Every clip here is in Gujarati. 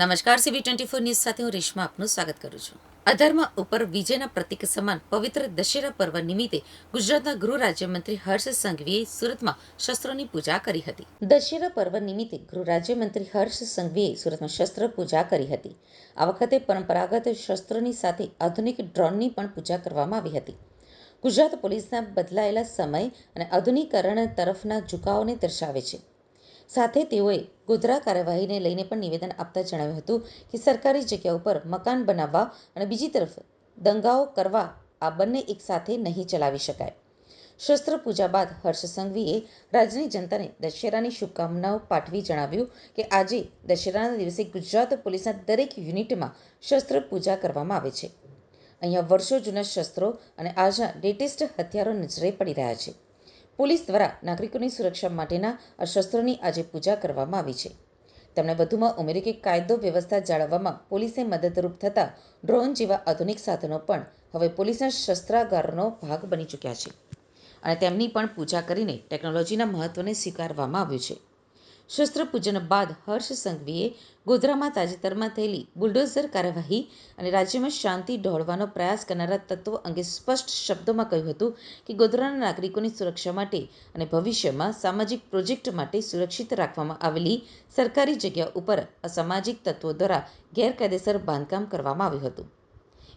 નમસ્કાર સીબી ટ્વેન્ટી ફોર ન્યૂઝ સાથે હું રેશમા આપનું સ્વાગત કરું છું. અધર્મ ઉપર વિજયના પ્રતિક સમાન પવિત્ર દશેરા પર્વ નિમિત્તે ગુજરાતના ગૃહ રાજ્યમંત્રી હર્ષ સંઘવીએ સુરતમાં શસ્ત્રોની પૂજા કરી હતી. દશેરા પર્વ નિમિત્તે ગૃહ રાજ્યમંત્રી હર્ષ સંઘવીએ સુરતમાં શસ્ત્ર પૂજા કરી હતી. આ વખતે પરંપરાગત શસ્ત્રોની સાથે આધુનિક ડ્રોનની પણ પૂજા કરવામાં આવી હતી. ગુજરાત પોલીસના બદલાયેલા સમય અને આધુનિકરણ તરફના ઝુકાવને દર્શાવે છે. સાથે તેઓએ ગોધરા કાર્યવાહીને લઈને પણ નિવેદન આપતા જણાવ્યું હતું કે સરકારી જગ્યા ઉપર મકાન બનાવવા અને બીજી તરફ દંગાઓ કરવા આ બંને એકસાથે નહીં ચલાવી શકાય. શસ્ત્ર પૂજા બાદ હર્ષ સંઘવીએ રાજ્યની જનતાને દશેરાની શુભકામનાઓ પાઠવી જણાવ્યું કે આજે દશેરાના દિવસે ગુજરાત પોલીસના દરેક યુનિટમાં શસ્ત્ર પૂજા કરવામાં આવે છે. અહીંયા વર્ષો જૂના શસ્ત્રો અને આજના લેટેસ્ટ હથિયારો નજરે પડી રહ્યા છે. પોલીસ દ્વારા નાગરિકોની સુરક્ષા માટેના આ શસ્ત્રોની આજે પૂજા કરવામાં આવી છે. તેમણે વધુમાં ઉમેર્યું કે કાયદો વ્યવસ્થા જાળવવામાં પોલીસે મદદરૂપ થતા ડ્રોન જેવા આધુનિક સાધનો પણ હવે પોલીસના શસ્ત્રાગારનો ભાગ બની ચૂક્યા છે અને તેમની પણ પૂજા કરીને ટેકનોલોજીના મહત્ત્વને સ્વીકારવામાં આવ્યું છે. શસ્ત્ર પૂજન બાદ હર્ષ સંઘવીએ ગોધરામાં તાજેતરમાં થયેલી બુલડોઝર કાર્યવાહી અને રાજ્યમાં શાંતિ ઢોળવાનો પ્રયાસ કરનારા તત્વો અંગે સ્પષ્ટ શબ્દોમાં કહ્યું હતું કે ગોધરાના નાગરિકોની સુરક્ષા માટે અને ભવિષ્યમાં સામાજિક પ્રોજેક્ટ માટે સુરક્ષિત રાખવામાં આવેલી સરકારી જગ્યા ઉપર અસામાજિક તત્વો દ્વારા ગેરકાયદેસર બાંધકામ કરવામાં આવ્યું હતું.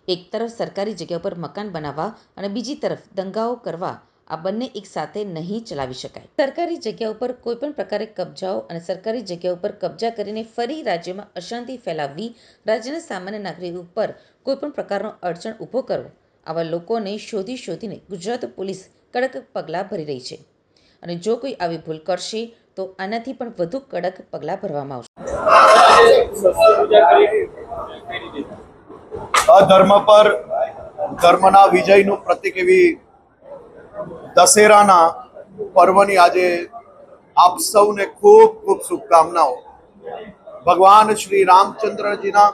એક તરફ સરકારી જગ્યા પર મકાન બનાવવા અને બીજી તરફ દંગાઓ કરવા આ બંને એક સાથે નહીં ચલાવી શકાય. સરકારી જગ્યા ઉપર કોઈપણ પ્રકારે કબજાઓ અને સરકારી જગ્યા ઉપર કબજા કરીને ફરી રાજ્યમાં અશાંતિ ફેલાવવી, રાજ્યના સામાન્ય નાગરિક ઉપર કોઈપણ પ્રકારનો અડચણ ઊભો કરવો, આવા લોકોને શોધી શોધીને ગુજરાત પોલીસ કડક પગલાં ભરી રહી છે. અને જો કોઈ આવી ભૂલ કરશે, તો આનાથી પણ વધુ કડક પગલાં ભરવામાં આવશે. અધર્મ પર ધર્મના વિજયનું પ્રતિક એવી દશેરાના પર્વની આજે આપ સૌને ખૂબ ખૂબ શુભકામનાઓ. ભગવાન શ્રી રામચંદ્રજીના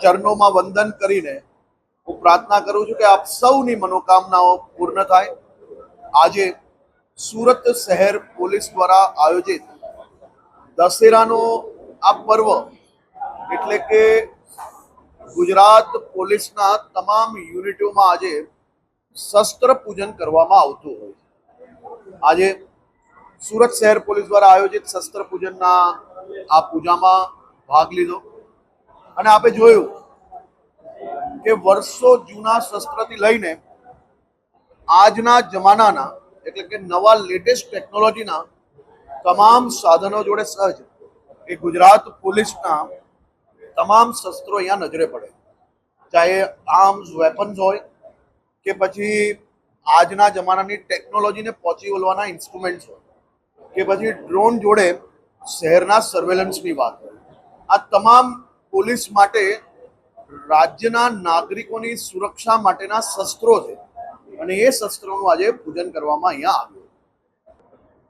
ચરણોમાં વંદન કરીને હું પ્રાર્થના કરું છું કે આપ સૌની મનોકામનાઓ પૂર્ણ થાય. આજે સુરત શહેર પોલીસ દ્વારા આયોજિત દશેરાનો આ પર્વ એટલે કે ગુજરાત પોલીસના તમામ યુનિટોમાં આજે શસ્ત્ર પૂજન કરવામાં આવતું હોય. આજે સુરત શહેર પોલીસ દ્વારા આયોજિત શસ્ત્ર પૂજનના આ પૂજામાં ભાગ લીધો અને આપણે જોયું કે વર્ષો જૂના શસ્ત્રથી લઈને આજના જમાનાના, એટલે કે નવા લેટેસ્ટ ટેકનોલોજીના તમામ સાધનો જોડે સહજ એ ગુજરાત પોલીસના તમામ શસ્ત્રો અહીંયા નજરે પડે ચાહે આર્મ્સ વેપન્સ હોય કે પછી આજના જમાનાની ટેકનોલોજીને પહોંચી વળવાના ઇન્સ્ટ્રુમેન્ટ્સ હોય. કે પછી ડ્રોન જોડે શહેરના સર્વેલન્સની વાત હોય. આ તમામ પોલીસ માટે રાજ્યના નાગરિકોની સુરક્ષા માટેના શસ્ત્રો છે. અને એ શસ્ત્રોનું આજે પૂજન કરવામાં અહીંયા આવ્યું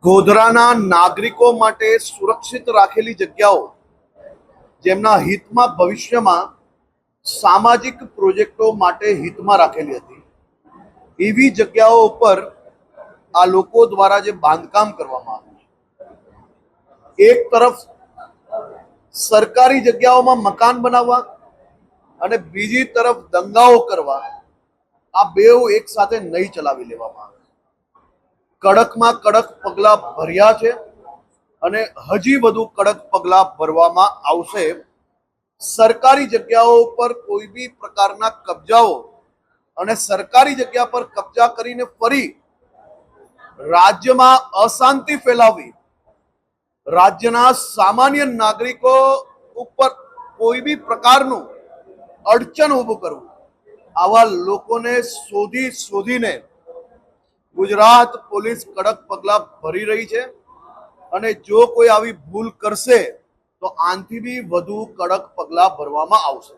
ગોધરાના નાગરિકો માટે સુરક્ષિત રાખેલી જગ્યાઓ, જેમના હિતમાં ભવિષ્યમાં સામાજિક પ્રોજેક્ટો માટે હિતમાં રાખેલી હતી. એવી જગ્યાઓ ઉપર આ લોકો દ્વારા જે બાંધકામ કરવામાં આવ્યું છે. એક તરફ સરકારી જગ્યાઓમાં મકાન બનાવવા અને બીજી તરફ દંગાઓ કરવા આ બેઉ એક સાથે નહીં ચલાવી લેવામાં આવે. કડકમાં કડક પગલા ભર્યા છે અને હજી વધુ કડક પગલા ભરવામાં આવશે. સરકારી જગ્યાઓ પર કોઈ બી પ્રકારના કબજાઓ અને સરકારી જગ્યા પર કબજા કરીને ફરી રાજ્યમાં અશાંતિ ફેલાવી. રાજ્યના સામાન્ય નાગરિકો ઉપર કોઈ બી પ્રકારનું અડચણ ઊભું કરવું. આવા લોકોને શોધી શોધીને ગુજરાત પોલીસ કડક પગલાં ભરી રહી છે અને જો કોઈ આવી ભૂલ કરશે, તો આનથી બી વધુ કડક પગલાં ભરવામાં આવશે.